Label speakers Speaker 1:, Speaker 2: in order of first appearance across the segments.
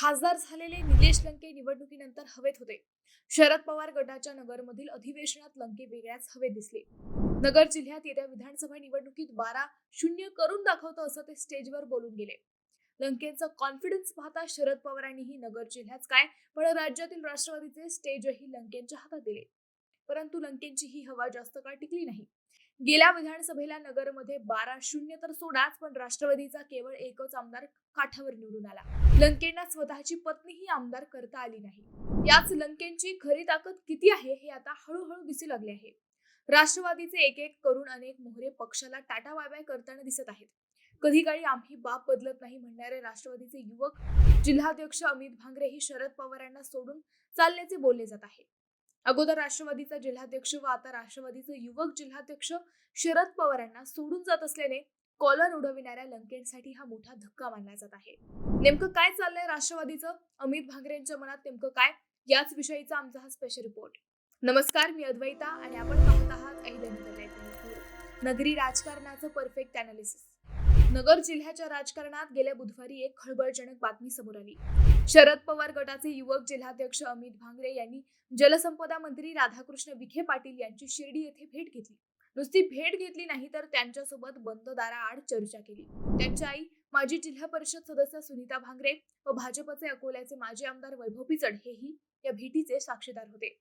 Speaker 1: खासदार झालेले निलेश लंके निवडणुकीनंतर हवेत होते. शरद पवार गटाच्या नगरमधील अधिवेशनात लंके वेगळ्याच हवेत दिसले. नगर जिल्ह्यात येत्या विधानसभा निवडणुकीत बारा शून्य करून दाखवतो असं ते स्टेजवर बोलून गेले. लंकेंचं कॉन्फिडन्स पाहता शरद पवारांनीही नगर जिल्ह्यात काय पण राज्यातील राष्ट्रवादीचे स्टेजही लंकेंच्या हातात दिले. परंतु लंकेंची ही हवा जास्त काळ टिकली नाही. गेल्या विधानसभेला नगरमध्ये बारा शून्य तर सोडाच पण राष्ट्रवादीचा केवळ एकच आमदार काठावर निवडून आला. लंकेंना स्वतःची पत्नीही आमदार करता आली नाही. याच लंकेंची खरी ताकद किती आहे हे आता हळूहळू दिसू लागले आहे. राष्ट्रवादीचे एक एक करून अनेक मोहरे पक्षाला टाटा बाय बाय करताना दिसत आहेत. कधी काळी आम्ही बाप बदलत नाही म्हणणारे राष्ट्रवादीचे युवक जिल्हाध्यक्ष अमित भांगरे ही शरद पवारांना सोडून चालल्याचे बोलले जात आहे. अगोदर राष्ट्रवादीचा जिल्हाध्यक्ष व आता राष्ट्रवादीचे युवक जिल्हाध्यक्ष शरद पवारांना सोडून जात असल्याने कॉलर उडविणाऱ्या लंकेंसाठी हा मोठा धक्का मानला जात आहे. नेमकं काय चाललंय राष्ट्रवादीचं? अमित भांगरेंच्या मनात नेमकं काय? याच विषयीचा आमचा हा स्पेशल रिपोर्ट नमस्कार मी अद्वैता आणि आपण पाहत आहात अहिल्यानगर नगरी राजकारणाचं परफेक्ट अनालिसिस नगर जिल्ह्याच्या राजकारणात गेल्या बुधवारी एक खळबळजनक बातमी समोर आली. शरद पवार गटाचे युवक जिल्हाध्यक्ष अमित भांगरे यांनी जलसंपदा मंत्री राधाकृष्ण विखे पाटील यांची शिर्डी येथे भेट घेतली. नुसती भेट घेतली नाही तर त्यांच्यासोबत बंद दाराआड चर्चा केली. त्यांची आई माजी जिल्हा परिषद सदस्य सुनीता भांगरे व भाजपचे अकोल्याचे माजी आमदार वैभव पिचड हेही या भेटीचे साक्षीदार होते.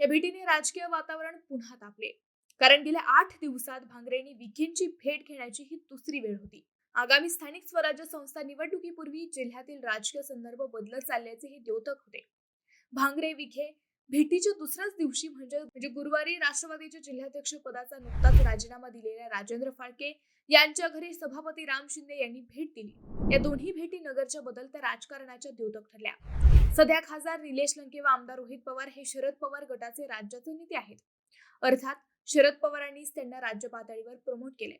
Speaker 1: या भेटीने राजकीय वातावरण पुन्हा तापले. कारण गेल्या आठ दिवसात भांगरेंनी विखेंची भेट घेण्याची ही दुसरी वेळ होती. आगामी स्थानिक स्वराज्य संस्था निवडणुकीपूर्वी जिल्ह्यातील राजकीय संदर्भ बदलत चालल्याचे हे द्योतक होते. भांगरे विखे भेटीच्या दुसऱ्याच दिवशी म्हणजे म्हणजे गुरुवारी राष्ट्रवादीच्या जिल्हाध्यक्ष पदाचा नुकताच राजीनामा दिलेल्या राजेंद्र फाळके यांच्या घरी सभापती राम शिंदे यांनी भेट दिली. या दोन्ही भेटी नगरच्या बदलत्या राजकारणाच्या द्योतक ठरल्या. सध्या खासदार निलेश लंके व आमदार रोहित पवार हे शरद पवार गटाचे राज्याचे नेते आहेत. अर्थात शरद पवारांनीच त्यांना राज्य पातळीवर प्रमोट केले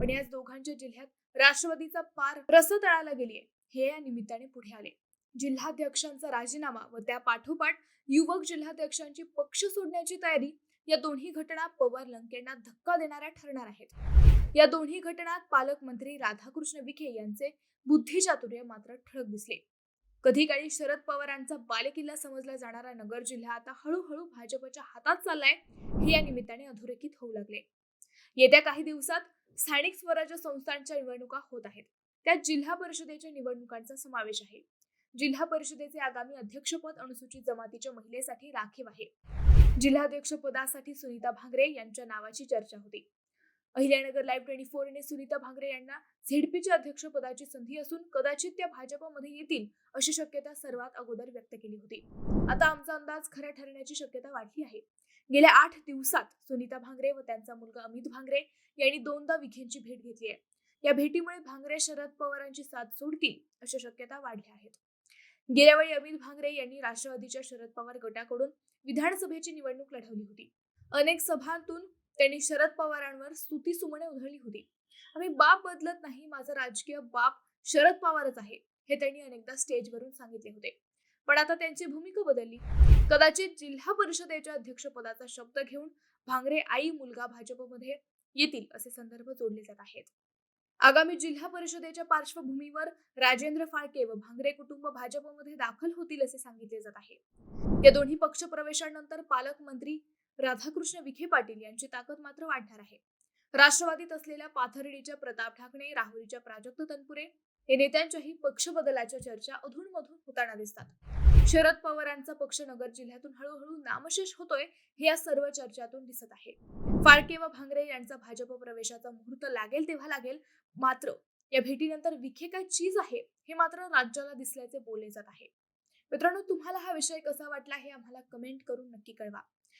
Speaker 1: पण याच दोघांच्या जिल्ह्यात राष्ट्रवादीचा पार रस तळाला गेलीये हे या निमित्ताने पुढे आले. जिल्हाध्यक्षांचा राजीनामा व त्या पाठोपाठ युवक जिल्हाध्यक्षांची पक्ष सोडण्याची तयारी या दोन्ही घटना पवार लंकेंना धक्का देणाऱ्या ठरणार आहेत. या दोन्ही घटनात पालकमंत्री राधाकृष्ण विखे यांचे बुद्धिचातुर्य मात्र ठळक दिसले. कधी काळी शरद पवारांचा बालेकिल्ला समजला जाणारा नगर जिल्हा आता हळूहळू भाजपच्या हातात चाललाय हे या निमित्ताने अधोरेखित होऊ लागले. येत्या काही दिवसात स्थानिक स्वराज्य संस्थांच्या निवडणुका होत आहेत. त्यात जिल्हा परिषदेच्या निवडणुकांचा समावेश आहे. जिल्हा परिषदेचे आगामी अध्यक्षपद अनुसूचित जमातीच्या महिलेसाठी राखीव आहे. जिल्हाध्यक्ष पदासाठी सुनीता भांगरे यांच्या नावाची चर्चा होती. अहिल्यानगर लाईव्ह ट्वेंटी फोर आणि सुनीता भांगरे यांना झेडपीच्या अध्यक्षपदाची संधी असून कदाचित त्या भाजपमध्ये येतील अशी शक्यता सर्वात अगोदर व्यक्त केली होती. आता आमचा अंदाज खरा ठरण्याची शक्यता वाढली आहे. गेल्या आठ दिवसात सुनीता भांगरे व त्यांचा मुलगा अमित भांगरे यांनी दोनदा विखेंची भेट घेतली आहे. या भेटीमुळे भांगरे शरद पवारांची साथ सोडतील अशा शक्यता वाढल्या आहेत. गेल्या वेळी अमित भांगरे यांनी राष्ट्रवादीच्या शरद पवार गटाकडून विधानसभेची निवडणूक लढवली होती. अनेक सभांतून त्यांनी शरद पवारांवर स्तुती सुमणे उधळली होती. आम्ही बाप बदलत नाही माझा राजकीय बाप शरद पवारच आहे हे त्यांनी अनेकदा स्टेजवरून सांगितले होते. पण आता त्यांची भूमिका बदलली. कदाचित जिल्हा परिषदेच्या अध्यक्षपदाचा शब्द घेऊन भांगरे आई मुलगा भाजपमध्ये येतील असे संदर्भ जोडले जात आहेत. आगामी जिल्हा परिषदेच्या पार्श्वभूमीवर राजेंद्र फाळके व भांगरे कुटुंब भाजपमध्ये दाखल होतील असे सांगितले जात आहे. या दोन्ही पक्ष प्रवेशानंतर पालकमंत्री राधाकृष्ण विखे पाटील यांची ताकद मात्र वाढणार आहे. राष्ट्रवादीत असलेल्या पाथर्डीच्या प्रताप ठाकणे राहुरीच्या प्राजक्त तनपुरे हे नेत्यांच्याही पक्ष बदलाच्या चर्चा अधूनमधून होताना दिसतात. शरद पवारांचा पक्ष नगर जिल्ह्यातून हळूहळू नामशेष होतोय हे या सर्व चर्चातून दिसत आहे. फाळके व भांगरे यांचा भाजप प्रवेशाचा मुहूर्त लागेल तेव्हा लागेल मात्र या भेटीनंतर विखे काय चीज आहे हे मात्र राज्याला दिसल्याचे बोलले जात आहे. मित्रांनो तुम्हाला हा विषय कसा वाटला हे आम्हाला कमेंट करून नक्की कळवा.